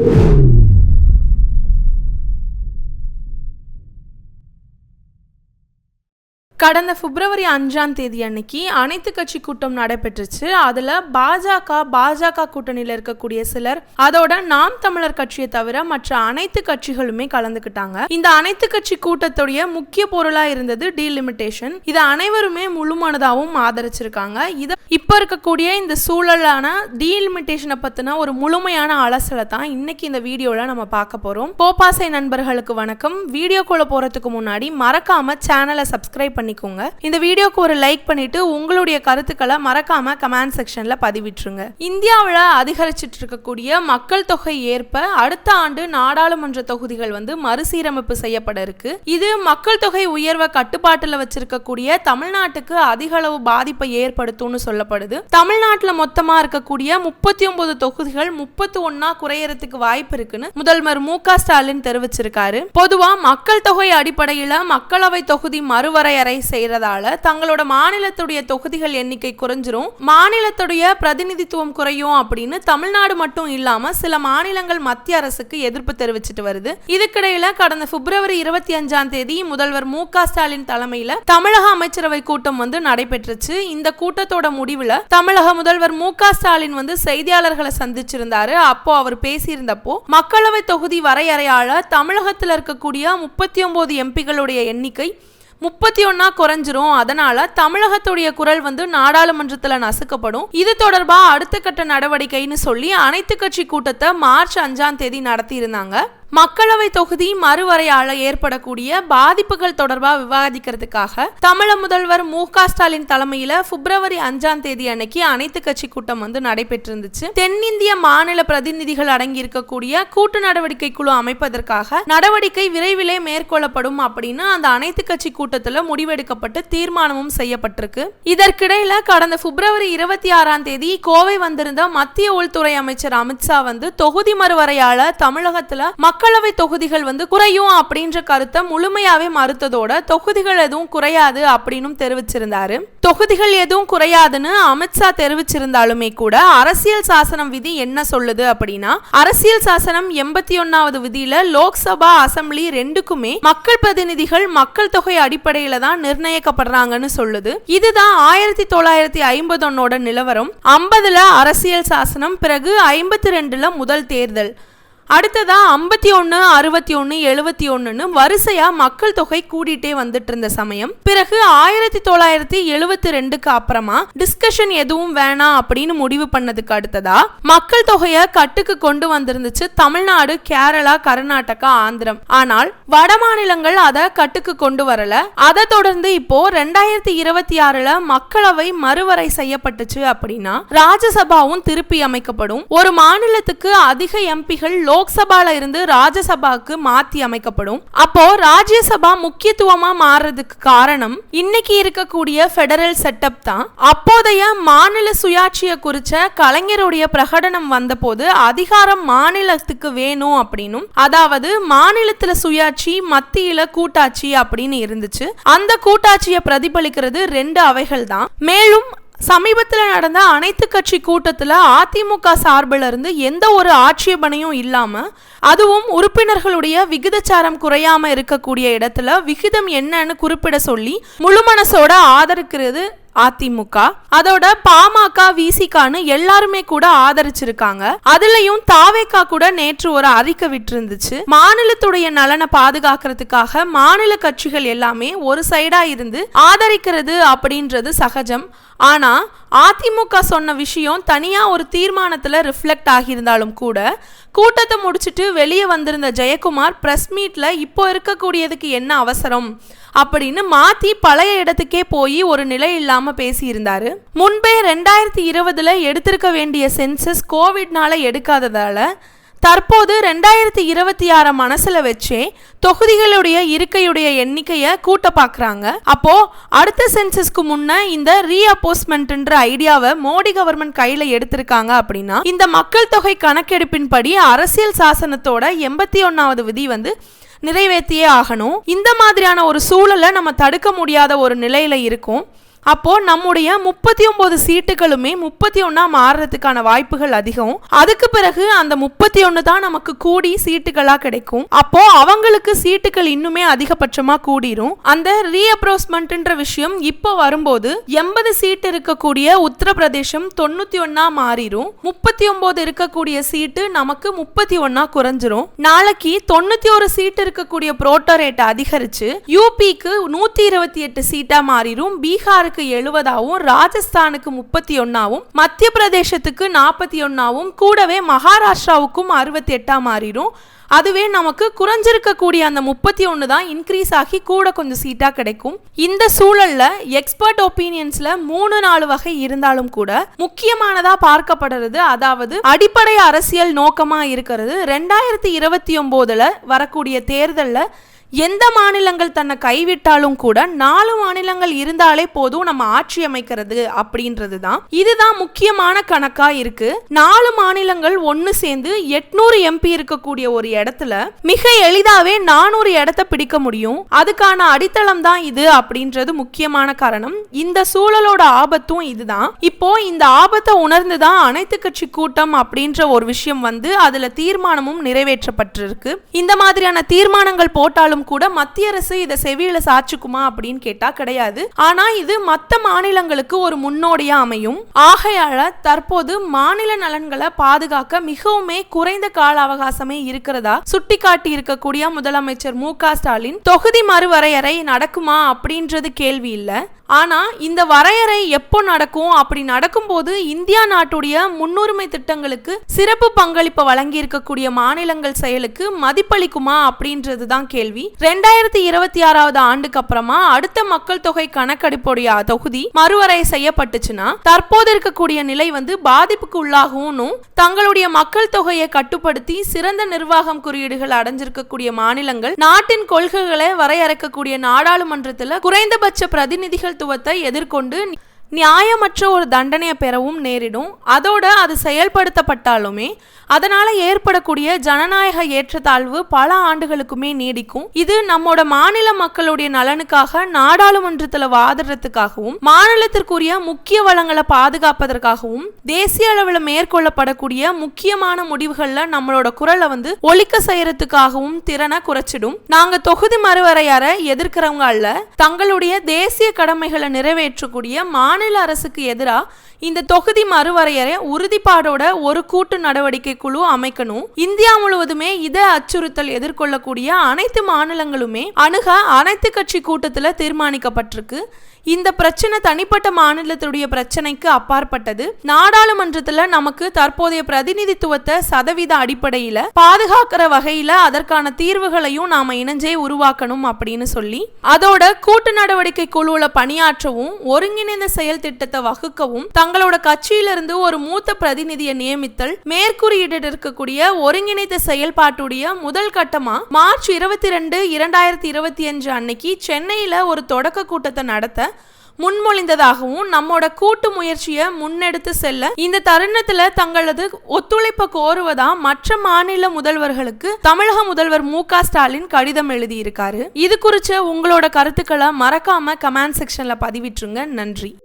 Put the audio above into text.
you கடந்த பிப்ரவரி அஞ்சாம் தேதி அன்னைக்கு அனைத்து கட்சி கூட்டம் நடைபெற்றுச்சு. அதுல பாஜக பாஜக கூட்டணியில இருக்கக்கூடிய சிலர் அதோட நாம் தமிழர் கட்சியை தவிர மற்ற அனைத்து கட்சிகளுமே கலந்துக்கிட்டாங்க. இந்த அனைத்து கட்சி கூட்டத்துடைய முக்கிய பொருளா இருந்தது டீலிமிட்டேஷன் இதை அனைவருமே முழுமனதாகவும் ஆதரிச்சிருக்காங்க. இத இப்ப இருக்கக்கூடிய இந்த சூழலான டீலிமிட்டேஷனை பத்தின ஒரு முழுமையான அலசலை தான் இன்னைக்கு இந்த வீடியோல நம்ம பார்க்க போறோம். போப்பாசை நண்பர்களுக்கு வணக்கம். வீடியோக்குள்ள போறதுக்கு முன்னாடி மறக்காம சேனலை சப்ஸ்கிரைப் பண்ணிக்கோங்க. இந்த வீடியோக்கு ஒரு லைக் பண்ணிட்டு உங்களுடைய கருத்துக்களை மறக்காம கமெண்ட் செக்ஷன்ல பதிவிட்டுருங்க. இந்தியாவில் அதிகரிச்சிட்டு இருக்கக்கூடிய மக்கள் தொகை ஏற்ப அடுத்த ஆண்டு நாடாளுமன்ற தொகுதிகள் வந்து மறுசீரமைப்பு செய்யப்பட இருக்கு. இது மக்கள் தொகை உயர்வை கட்டுப்பாட்டில் வச்சிருக்கக்கூடிய தமிழ்நாட்டுக்கு அதிக அளவு பாதிப்பை ஏற்படுத்தும்னு சொல்லப்படுது. தமிழ்நாட்டில் மொத்தமா இருக்கக்கூடிய முப்பத்தி ஒன்பது தொகுதிகள் முப்பத்தி ஒன்னா குறையறதுக்கு வாய்ப்பு இருக்குன்னு முதல்வர் மு க ஸ்டாலின் தெரிவிச்சிருக்காரு. பொதுவா மக்கள் தொகை அடிப்படையில மக்களவை தொகுதி மறுவரையறை செய்யறதால தங்களோட மாநிலத்துடைய தொகுதிகள் எண்ணிக்கை குறைஞ்சிரும். மாநிலத்துடைய பிரதிநிதித்துவம் குறையும் அப்படின்னு தமிழ்நாடு மட்டும் இல்லாம சில மாநிலங்கள் மத்திய அரசுக்கு எதிர்ப்பு தெரிவிச்சிட்டு வருது. இதுக்கிடையில கடந்த பிப்ரவரி இருபத்தி அஞ்சாம் தேதி முதல்வர் மு க ஸ்டாலின் தலைமையில தமிழக அமைச்சரவை கூட்டம் வந்து நடைபெற்றுச்சு. இந்த கூட்டத்தோட முடிவுல தமிழக முதல்வர் மு க ஸ்டாலின் வந்து செய்தியாளர்களை சந்திச்சிருந்தாரு. அப்போ அவர் பேசியிருந்தப்போ மக்களவை தொகுதி வரையறையால தமிழகத்தில் இருக்கக்கூடிய முப்பத்தி ஒன்பது எம்பிகளுடைய எண்ணிக்கை முப்பத்தி ஒன்னா குறைஞ்சிரும். அதனால தமிழகத்துடைய குரல் வந்து நாடாளுமன்றத்துல நசுக்கப்படும். இது தொடர்பா அடுத்த கட்ட நடவடிக்கைன்னு சொல்லி அனைத்து கட்சி கூட்டத்தை மார்ச் அஞ்சாம் தேதி நடத்தி இருந்தாங்க மக்களவை தொகுதி மறுவரையால ஏற்படக்கூடிய பாதிப்புகள் தொடர்பாக விவாதிக்கிறதுக்காக தமிழக முதல்வர் மு க ஸ்டாலின் தலைமையில பிப்ரவரி அஞ்சாம் தேதி அன்னைக்கு அனைத்து கட்சி கூட்டம் வந்து நடைபெற்றிருந்துச்சு. தென்னிந்திய மாநில பிரதிநிதிகள் அடங்கி இருக்கக்கூடிய கூட்டு நடவடிக்கை குழு அமைப்பதற்காக நடவடிக்கை விரைவிலே மேற்கொள்ளப்படும் அப்படின்னு அந்த அனைத்து கட்சி கூட்டத்துல முடிவெடுக்கப்பட்டு தீர்மானமும் செய்யப்பட்டிருக்கு. இதற்கிடையில கடந்த பிப்ரவரி இருபத்தி ஆறாம் தேதி கோவை வந்திருந்த மத்திய உள்துறை அமைச்சர் அமித்ஷா வந்து தொகுதி மறுவரையால தமிழகத்துல மக்களவை தொகுதிகள் வந்து குறையும் அப்படின்ற கருத்தை முழுமையாவே மறுத்ததோட தொகுதிகள் எதுவும் குறையாது அப்படின்னு தெரிவிச்சிருந்தாரு. தொகுதிகள் எதுவும் குறையாதுன்னு அமித்ஷா தெரிவிச்சிருந்தாலுமே கூட அரசியல் சாசனம் விதி என்ன சொல்லுது அப்படின்னா அரசியல் சாசனம் எண்பத்தி ஒன்னாவது விதியில லோக்சபா அசம்பிளி ரெண்டுக்குமே மக்கள் பிரதிநிதிகள் மக்கள் தொகை அடிப்படையில தான் நிர்ணயிக்கப்படுறாங்கன்னு சொல்லுது. இதுதான் ஆயிரத்தி தொள்ளாயிரத்தி ஐம்பது ஒன்னோட நிலவரம். ஐம்பதுல அரசியல் சாசனம் பிறகு ஐம்பத்தி ரெண்டுல முதல் தேர்தல். அடுத்ததாக ஐம்பத்தி ஒன்று அறுபத்தி ஒன்று எழுபத்தி ஒன்றுன்னு வரிசையாக மக்கள் தொகை கூடிட்டே வந்துட்டு இருந்த சமயம். பிறகு ஆயிரத்தி தொள்ளாயிரத்தி எழுபத்தி ரெண்டுக்கு அப்புறமா டிஸ்கஷன் எதுவும் வேணாம் அப்படின்னு முடிவு பண்ணதுக்கு அடுத்ததா மக்கள் தொகையை கட்டுக்கு கொண்டு வந்திருந்துச்சு தமிழ்நாடு கேரளா கர்நாடகா ஆந்திரம். ஆனால் வட மாநிலங்கள் அதை கட்டுக்கு கொண்டு வரல. அதை தொடர்ந்து இப்போ ரெண்டாயிரத்தி இருபத்தி ஆறுல மக்களவை மறுவரை செய்யப்பட்டுச்சு அப்படின்னா ராஜ்யசபாவும் திருப்பி அமைக்கப்படும். ஒரு மாநிலத்துக்கு அதிக எம்பிகள் லோக்சபால இருந்து ராஜ்யசபாக்கு மாத்தி அமைக்கப்படும். அப்போ ராஜ்யசபா முக்கியத்துவமா மாறுறதுக்கு காரணம் இன்னைக்கு இருக்கக்கூடிய ஃபெடரல் செட்டப் தான். அப்போதைய மாநில சுயாட்சியை குறிச்ச கலைஞருடைய பிரகடனம் வந்தபோது அதிகாரம் மாநிலத்துக்கு வேணும் அப்படின்னும் அதாவது மாநிலத்துல சுயாட்சி மத்தியில கூட்டாட்சி அப்படின்னு இருந்துச்சு. அந்த கூட்டாட்சியை பிரதிபலிக்கிறது ரெண்டு அவைகள் தான். மேலும் சமீபத்தில் நடந்த அனைத்து கட்சி கூட்டத்தில் அதிமுக சார்பில் இருந்து எந்த ஒரு ஆட்சேபனையும் இல்லாமல் அதுவும் உறுப்பினர்களுடைய விகிதச்சாரம் குறையாமல் இருக்கக்கூடிய இடத்துல விகிதம் என்னன்னு குறிப்பிட சொல்லி முழு மனசோட ஆதரிக்கிறது அதிமுக. அதோட பாமக விசிகான்னு எல்லாருமே கூட ஆதரிச்சிருக்காங்க. அதுலயும் தாவேக்கா கூட நேற்று ஒரு அறிக்கை விட்டிருந்துச்சு. மாநிலத்துடைய நலனை பாதுகாக்கிறதுக்காக மாநில கட்சிகள் எல்லாமே ஒரு சைடா இருந்து ஆதரிக்கிறது அப்படின்றது சகஜம். ஆனா அதிமுக சொன்ன விஷயம் தனியாக ஒரு தீர்மானத்தில் ரிஃப்ளெக்ட் ஆகியிருந்தாலும் கூட கூட்டத்தை முடிச்சுட்டு வெளியே வந்திருந்த ஜெயக்குமார் ப்ரெஸ் மீட்டில் இப்போ இருக்கக்கூடியதுக்கு என்ன அவசரம் அப்படின்னு மாத்தி பழைய இடத்துக்கே போய் ஒரு நிலை இல்லாம பேசியிருந்தாரு. முன்பே ரெண்டாயிரத்தி இருபதுல எடுத்திருக்க வேண்டிய சென்சஸ் கோவிட்னால எடுக்காததால தற்போது ரெண்டாயிரத்தி இருபத்தி ஆறு மனசுல வச்சே தொகுதிகளுடைய இருக்கையுடைய எண்ணிக்கையை கூட்ட பாக்குறாங்க. அப்போ அடுத்த சென்சஸ்க்கு முன்ன இந்த ரீஅப்போஸ்மெண்ட்ன்ற ஐடியாவை மோடி கவர்மெண்ட் கையில எடுத்திருக்காங்க அப்படின்னா இந்த மக்கள் தொகை கணக்கெடுப்பின்படி அரசியல் சாசனத்தோட எண்பத்தி ஒன்னாவது விதி வந்து நிறைவேற்றியே ஆகணும். இந்த மாதிரியான ஒரு சூழலை நம்ம தடுக்க முடியாத ஒரு நிலையில இருக்கும். அப்போ நம்முடைய முப்பத்தி ஒன்பது சீட்டுகளுமே முப்பத்தி ஒன்னா மாறுறதுக்கான வாய்ப்புகள் அதிகம். அதுக்கு பிறகு அந்த முப்பத்தி ஒன்னு தான் நமக்கு கூடி சீட்டுகளா கிடைக்கும். அப்போ அவங்களுக்கு சீட்டுகள் இன்னுமே அதிகபட்சமா கூடிரும். அந்த ரீஅப்ரோஸ்மெண்ட்ன்ற விஷயம் இப்போ வரும்போது எண்பது சீட் இருக்கக்கூடிய உத்தரப்பிரதேசம் தொண்ணூத்தி ஒன்னா மாறிடும் முப்பத்தி ஒன்பது இருக்கக்கூடிய சீட்டு நமக்கு முப்பத்தி ஒன்னா குறைஞ்சிரும். நாளைக்கு தொண்ணூத்தி ஒரு சீட் இருக்கக்கூடிய புரோட்டோரேட் அதிகரிச்சு யூபிக்கு நூத்தி இருபத்தி எட்டு சீட்டா மாறிடும் பீகார் பீகாருக்கு எழுபதாவும் ராஜஸ்தானுக்கு முப்பத்தி ஒன்னாவும் மத்திய பிரதேசத்துக்கு நாற்பத்தி ஒன்னாவும் கூடவே மகாராஷ்டிராவுக்கும் அறுபத்தி எட்டா மாறிடும். அதுவே நமக்கு குறைஞ்சிருக்கக்கூடிய அந்த முப்பத்தி ஒன்று தான் இன்க்ரீஸ் ஆகி கூட கொஞ்சம் சீட்டாக கிடைக்கும். இந்த சூழலில் எக்ஸ்பர்ட் ஒப்பீனியன்ஸில் மூணு நாலு வகை இருந்தாலும் கூட முக்கியமானதாக பார்க்கப்படுறது அதாவது அடிப்படை அரசியல் நோக்கமாக இருக்கிறது. ரெண்டாயிரத்தி இருபத்தி ஒம்போதில் வரக்கூடிய தேர்தலில் எந்த மாநிலங்கள் தன்னை கைவிட்டாலும் கூட நாலு மாநிலங்கள் இருந்தாலே போதும் நம்ம ஆட்சி அமைக்கிறது அப்படின்றது தான். இதுதான் முக்கியமான கணக்கா இருக்கு. நாலு மாநிலங்கள் ஒன்னு சேர்ந்து எட்நூறு எம்பி இருக்கக்கூடிய ஒரு இடத்துல மிக எளிதாவே நானூறு இடத்த பிடிக்க முடியும். அதுக்கான அடித்தளம் தான் இது அப்படின்றது முக்கியமான காரணம். இந்த சூழலோட ஆபத்தும் இதுதான். இப்போ இந்த ஆபத்தை உணர்ந்துதான் அனைத்து கட்சி கூட்டம் அப்படின்ற ஒரு விஷயம் வந்து அதுல தீர்மானமும் நிறைவேற்றப்பட்டிருக்கு. இந்த மாதிரியான தீர்மானங்கள் போட்டாலும் மாநிலம் கூட மத்திய அரசு இதை செவியில சாச்சுக்குமா அப்படின்னு கேட்டா கிடையாது. ஆனா இது மத்த மாநிலங்களுக்கு ஒரு முன்னோடியா அமையும். ஆகையால தற்போது மாநில நலன்களை பாதுகாக்க மிகவுமே குறைந்த கால அவகாசமே இருக்கிறதா சுட்டிக்காட்டி இருக்கக்கூடிய முதலமைச்சர் மு ஸ்டாலின்? தொகுதி மறுவரையறை நடக்குமா அப்படின்றது கேள்வி இல்ல. ஆனா இந்த வரையறை எப்போ நடக்கும்? அப்படி நடக்கும்போது இந்தியா நாட்டுடைய முன்னுரிமை திட்டங்களுக்கு சிறப்பு பங்களிப்பு வழங்கி இருக்கக்கூடிய மாநிலங்கள் செயலுக்கு மதிப்பளிக்குமா அப்படின்றது தான் கேள்வி. ரெண்டாயிரத்தி இருபத்தி ஆறாவது ஆண்டுக்கு அப்புறமா அடுத்த மக்கள் தொகை கணக்கெடுப்புடைய தொகுதி மறுவரை செய்யப்பட்டுச்சுன்னா தற்போது இருக்கக்கூடிய நிலை வந்து பாதிப்புக்கு உள்ளாகும் தங்களுடைய மக்கள் தொகையை கட்டுப்படுத்தி சிறந்த நிர்வாகம் குறியீடுகள் அடைஞ்சிருக்கக்கூடிய மாநிலங்கள் நாட்டின் கொள்கைகளை வரையறுக்கக்கூடிய நாடாளுமன்றத்தில் குறைந்தபட்ச பிரதிநிதிகள் முக்கியத்துவத்தை எதிர்கொண்டு நியாயமற்ற ஒரு தண்டனையை பெறவும் நேரிடும். அதோட அது செயல்படுத்தப்பட்டாலுமே அதனால ஏற்படக்கூடிய ஜனநாயக ஏற்றத்தாழ்வு பல ஆண்டுகளுக்குமே நீடிக்கும். இது நம்மோட மாநில மக்களுடைய நலனுக்காக நாடாளுமன்றத்தில் வாதிடுறதுக்காகவும் மாநிலத்திற்குரிய முக்கிய வளங்களை பாதுகாப்பதற்காகவும் தேசிய அளவில் மேற்கொள்ளப்படக்கூடிய முக்கியமான முடிவுகளில் நம்மளோட குரலை வந்து ஒழிக்க செய்யறதுக்காகவும் திறனை குறைச்சிடும். நாங்க தொகுதி மறுவரையார எதிர்க்கிறவங்க அல்ல தங்களுடைய தேசிய கடமைகளை நிறைவேற்றக்கூடிய மாநில அரசுக்கு எதிராக இந்த தொகுதி மறுவரையறை உறுதிப்பாடோட ஒரு கூட்டு நடவடிக்கை குழு அமைக்கணும். இந்தியா முழுவதுமே இதை அச்சுறுத்தல் எதிர்கொள்ளக்கூடிய அனைத்து மாநிலங்களுமே அணுக அனைத்து கட்சி கூட்டத்தில் தீர்மானிக்கப்பட்டிருக்கு. இந்த பிரச்சனை தனிப்பட்ட மாநிலத்துடைய பிரச்சனைக்கு அப்பாற்பட்டது. நாடாளுமன்றத்துல நமக்கு தற்போதைய பிரதிநிதித்துவத்தை சதவீத அடிப்படையில பாதுகாக்கிற வகையில அதற்கான தீர்வுகளையும் நாம இணைஞ்சே உருவாக்கணும் அப்படின்னு சொல்லி அதோட கூட்டு நடவடிக்கை குழுல பணியாற்றவும் ஒருங்கிணைந்த செயல் திட்டத்தை வகுக்கவும் தங்களோட கட்சியிலிருந்து ஒரு மூத்த பிரதிநிதியை நியமித்தல் மேற்கூறியிட்டு இருக்கக்கூடிய ஒருங்கிணைந்த செயல்பாட்டுடைய முதல் கட்டமா மார்ச் இருபத்தி ரெண்டு இரண்டாயிரத்தி இருபத்தி அஞ்சு அன்னைக்கு சென்னையில ஒரு தொடக்க கூட்டத்தை நடத்த முன்மொழிந்ததாகவும் நம்மோட கூட்டு முயற்சியை முன்னெடுத்து செல்ல இந்த தருணத்துல தங்களது ஒத்துழைப்பை கோருவதா மற்ற மாநில முதல்வர்களுக்கு தமிழக முதல்வர் மு ஸ்டாலின் கடிதம் எழுதியிருக்காரு. இது குறிச்ச உங்களோட கருத்துக்களை மறக்காம கமெண்ட் செக்ஷன்ல பதிவிட்டுருங்க. நன்றி.